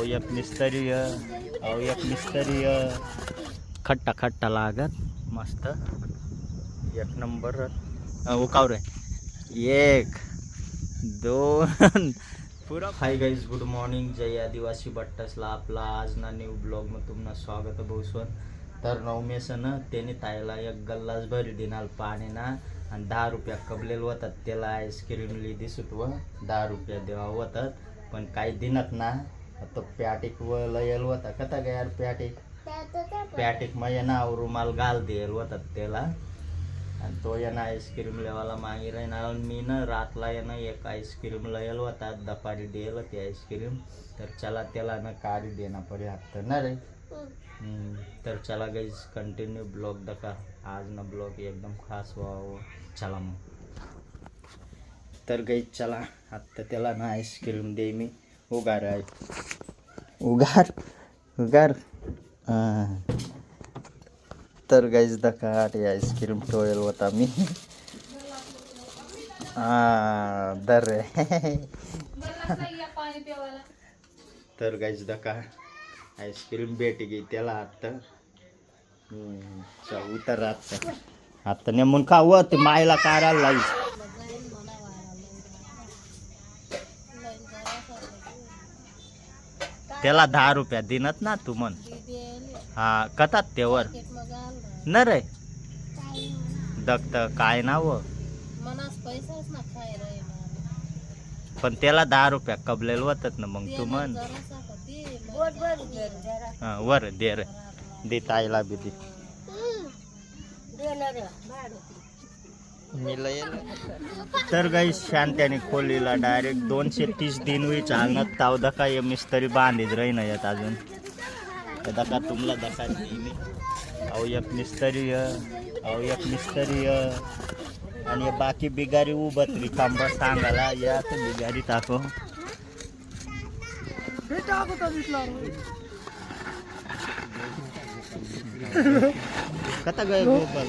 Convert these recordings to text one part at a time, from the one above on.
एक मिस्तरी एक मिस्तरी खट्टा खट्टा लागत। मस्त। एक नंबर। उकाव रे एक दोन पुरा। हाय गाईज गुड मॉर्निंग जय आदिवासी बट्टसला आपला आज ना न्यू ब्लॉगમાં तुमनं स्वागत बहुस्वन तर नवमेसनं त्याने ताईला एक गल्लास भरी दिनाल पाणीना आणि दहा रुपया कबलेल होतात त्याला आईस्क्रीम ली दिसत व दहा रुपया देवा होतात पण काही दिनत ना तो प्याटिक व लयल होता. कथा ग यार प्याटिक? प्याटिक मग ना रुमाल घाल देल होतात त्याला. आणि तो यानं आईस्क्रीम लेवाला मागी राहणार मी ना रातला यानं एक आईस्क्रीम लयल होता. दपारी देल होती आईस्क्रीम तर चला त्याला ना कारी देना पडे हप्ता ना रे? तर चला गाईज कंटिन्यू ब्लॉग दका आज ना ब्लॉग एकदम खास व्हावं. चला मग. तर गाईज चला. आत्ता त्याला ना आईस्क्रीम दे मी. उगार आहे उगार उगार. तर गाईज दका ते आईस्क्रीम टोळेल होता मी. दर. रे तर गाईज दका आईस्क्रीम भेट गे त्याला आत्ता उतर आता. आत्ता नेमून खावं ते मायला काढायला लाईस त्याला दहा रुपया दिनत ना तू म्हण. हा कतात तेवर न रे. दक्त काय नाव? मनास पैसाच ना खाय रे पण त्याला दहा रुपया कबलेल होतात ना मग तू म्हण. हा, वर दे रे. दे ताईला बी दे. तर काही शांत्याने खोलीला डायरेक्ट दोनशे तीस दिन वी चालणार ताव दका ये मिस्तरी बांधीत राही ना येत अजून. दका तुमला दका अहो एक मिस्तरी अहो एक मिस्तरी आणि बाकी बिगारी उभत रिकांब सांगायला या तर बिगारी टाको. कथा गय गोपाल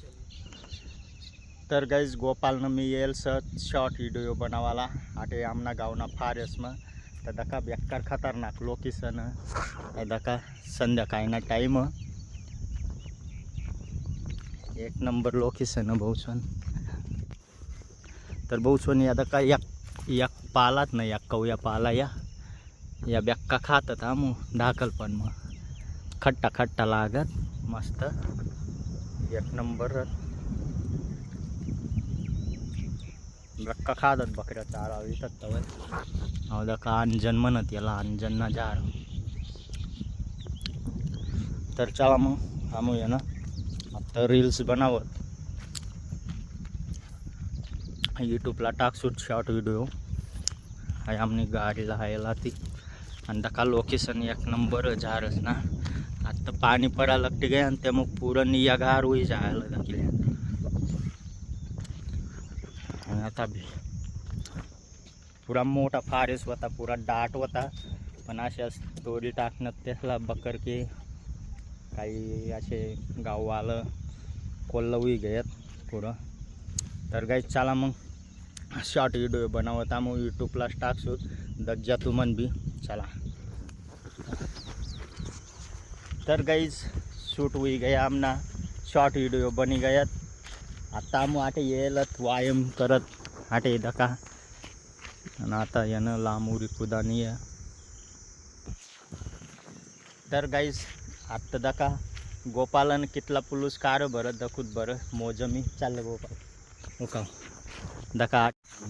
तर गाईज गोपालनं मी येईल सर शॉर्ट व्हिडिओ बनवाला. आटे आमना गावना फारेसમાં तर दका बेकार खतरनाक लोकेशन आहे दका संध्याकाळीना टाईम एक नंबर लोकेशन भाऊसन तर भाऊसन या दका एक एक पालात ना एक कवया पाला या. या बेक्का खातात हा मग धाकल पण मग खट्टा खट्टा लागत मस्त. एक नंबर बकऱ्या चारा विकत तवय अहो का अंजन म्हणत याला अंजनना झाड तर चला मग आम्ही ना आता रील्स बनावत यूट्यूबला टाकसूट शॉर्ट व्हिडिओ हाय आमनी गाडीला हायला ती आणि दका लोकेशन एक नंबर झाडच ना आता पाणी पडायला लागते काय आणि त्या मग पुरण या गार होई जायला दाखिले आणि आता बी पुरा मोठा फारेस होता पुरा दाट होता। पण अशा स्टोरी टाकण्यात त्याला बकर के काही असे गाववालं कोल्लवी घेत पुरं। तर काही चला मग। शॉर्ट व्हिडिओ बनवता मग यूट्यूबलाच टाकसू दज्जा तू मन बी चला। तर गाईज शूट होई गया आमना शॉर्ट व्हिडिओ बनी गयात आता मग आटे येलत व्यायाम करत आटे दका आणि आता यानं लांब उरी कुदानी आहे तर गाईज आत्ता दका गोपालन कितला पुलूस कार बरं दखूत बरं मोज मी चाललं गोपाल उका दका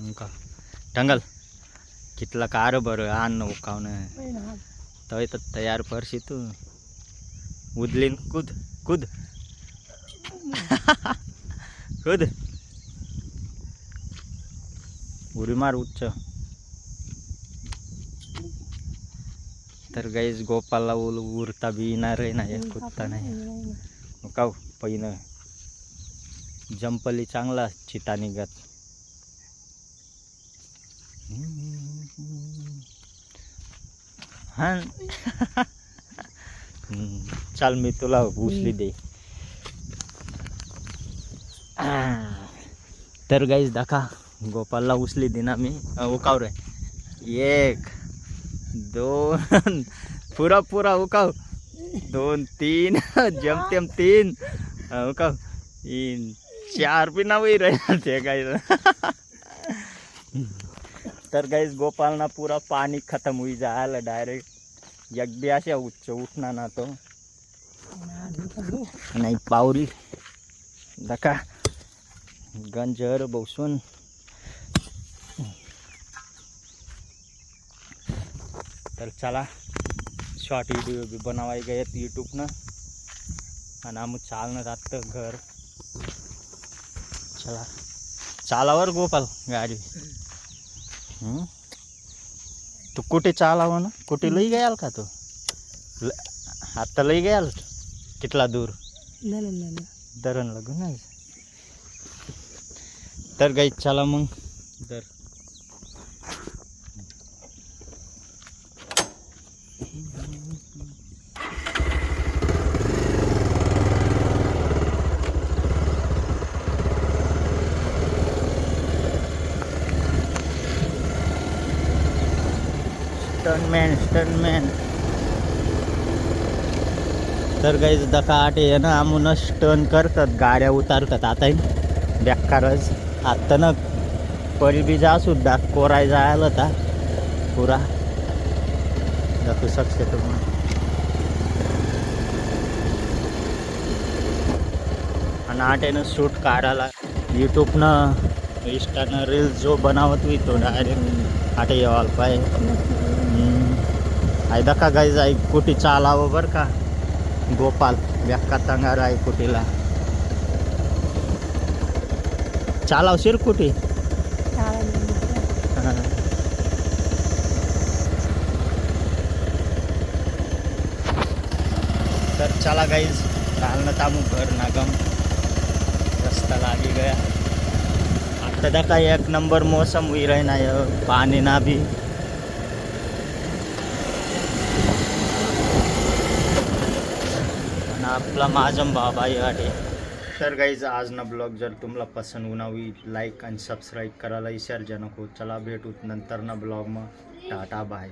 उका टंगल कितला कार बरं आण उकावणं तय तर तयार परशी तू उदलीन कुद कुद कुद उरी मार उच्च. तर गाईज गोपालला उल उरता बी येणार आहे नाही कुत्ता नाही. का पहिलं. जंपली चांगला चिता निघत. हा. चाल मी तुला उचली दे. तर गाईज दाखा. गोपालला उचली दे ना मी. उकाव रे. एक दोन पुरा पुरा उकाव. दोन तीन जमतेम तीन. उकाव. तीन चार बी नावही राहिला ते गाईज तर गाईज गोपालना पुरा पाणी खतम होई जायला डायरेक्ट एक बी अशा उच्च उठणार ना तो नाही पावरी दका गंजर बसून. तर चला शॉर्ट व्हिडिओ बी बनवाय गयत यूट्यूबनं आणि आम्ही चालणं जातं घर. चला. चालावर गोपाल गाडी? तू कुठे चालावं ना? कुठे लई गयाल का तू? ल आत्ता लई गयाल कितला दूर? धरण लागून नाही तर गाई चला मग. तर. स्टनमॅन स्टनमॅन तर गाईज दका आठ आहे ना आमूनच टर्न करतात गाड्या उतारतात. आता बेकारच आत्ता ना परी जा सुद्धा कोराय जायला होता पुरा. दाखवू शकते तुम्ही आणि आटेनं शूट काढायला यूट्यूबनं इंस्टानं रील्स जो बनावत होई तो डायरेक्ट आटे यावाल पाय. आयदा का गाईज आई कुटी चालावं बरं का? गोपाल व्याक्का तंगार आहे कुटीला चालावशील कुठे? तर चला गाईज राहणं तामू घर नागम. रस्ता लागी गया. आता दा काय एक नंबर मौसम हुई रहे ना पाणी ना भी. आणि आपला माझम बाबा वाटे तर गाईज आज ना ब्लॉग जर तुम्हाला पसंत होणावी लाईक आणि सबस्क्राईब करायला विसर्जा नको चला भेटूत नंतर ना ब्लॉग मग. Tata bye